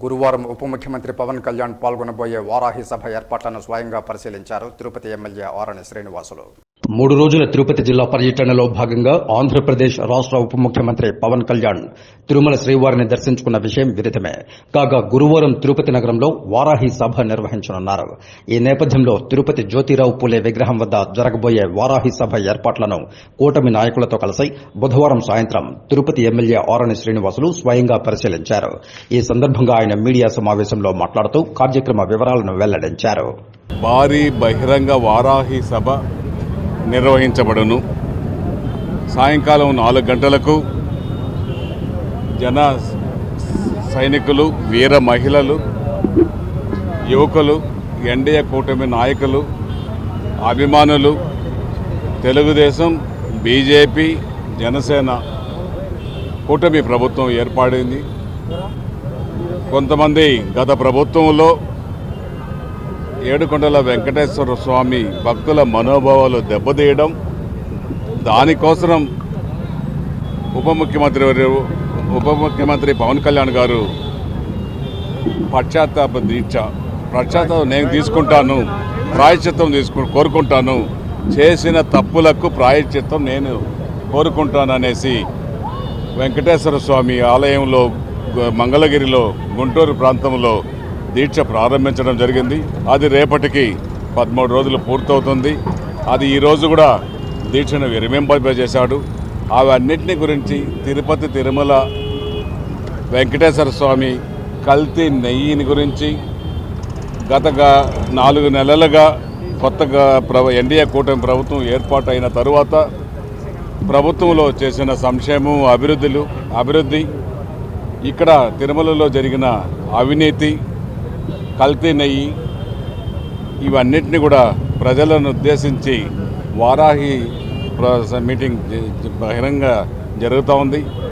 గురువారం ఉప ముఖ్యమంత్రి పవన్ కళ్యాణ్ పాల్గొనబోయే వారాహి సభ ఏర్పాట్లను స్వయంగా పరిశీలించారు. తిరుపతి ఎమ్మెల్యే ఆరణి శ్రీనివాసులు. మూడు రోజుల తిరుపతి జిల్లా పర్యటనలో భాగంగా ఆంధ్రప్రదేశ్ రాష్ట్ర ఉప ముఖ్యమంత్రి పవన్ కళ్యాణ్ తిరుమల శ్రీవారిని దర్శించుకున్న విషయం విదితమే. కాగా గురువారం తిరుపతి నగరంలో వారాహి సభ నిర్వహించనున్నారు. ఈ నేపథ్యంలో తిరుపతి జ్యోతిరావు పూలే విగ్రహం వద్ద జరగబోయే వారాహి సభ ఏర్పాట్లను కూటమి నాయకులతో కలిసి బుధవారం సాయంత్రం తిరుపతి ఎమ్మెల్యే ఆరణి శ్రీనివాసులు స్వయంగా పరిశీలించారు. ఈ సందర్భంగా ఆయన మీడియా సమావేశంలో మాట్లాడుతూ కార్యక్రమ వివరాలను వెల్లడించారు. భారీ బహిరంగ వారాహి సభ నిర్వహించబడును. సాయంకాలం నాలుగు గంటలకు జన సైనికులు వీర మహిళలు యువకులు ఎన్డీఏ కూటమి నాయకులు అభిమానులు తెలుగుదేశం బీజేపీ జనసేన కూటమి ప్రభుత్వం ఏర్పడింది. కొంతమంది గత ప్రభుత్వంలో ఏడుకొండల వెంకటేశ్వర స్వామి భక్తుల మనోభావాలు దెబ్బతీయడం దానికోసం ఉప ముఖ్యమంత్రి ఉప ముఖ్యమంత్రి పవన్ కళ్యాణ్ గారు పశ్చాత్తాప దీక్ష పశ్చాత్తాపం నేను తీసుకుంటాను ప్రాయశ్చిత్తం తీసుకు కోరుకుంటాను చేసిన తప్పులకు ప్రాయశ్చిత్తం నేను కోరుకుంటాను అనేసి వెంకటేశ్వర స్వామి ఆలయంలో మంగళగిరిలో గుంటూరు ప్రాంతంలో దీక్ష ప్రారంభించడం జరిగింది. అది రేపటికి పదమూడు రోజులు పూర్తవుతుంది. అది ఈరోజు కూడా దీక్షను విరమింపజేశాడు. అవన్నిటిని గురించి తిరుపతి తిరుమల వెంకటేశ్వర స్వామి కల్తీ నెయ్యిని గురించి గత నాలుగు నెలలుగా కొత్తగా ప్ర ఎన్డీఏ కూటమి ప్రభుత్వం ఏర్పాటైన తరువాత ప్రభుత్వంలో చేసిన సంక్షేమం అభివృద్ధులు అభివృద్ధి ఇక్కడ తిరుమలలో జరిగిన అవినీతి కల్తీ నెయ్యి ఇవన్నిటిని కూడా ప్రజలను ఉద్దేశించి వారాహి ప్ర- మీటింగ్ బహిరంగ జరుగుతూ ఉంది.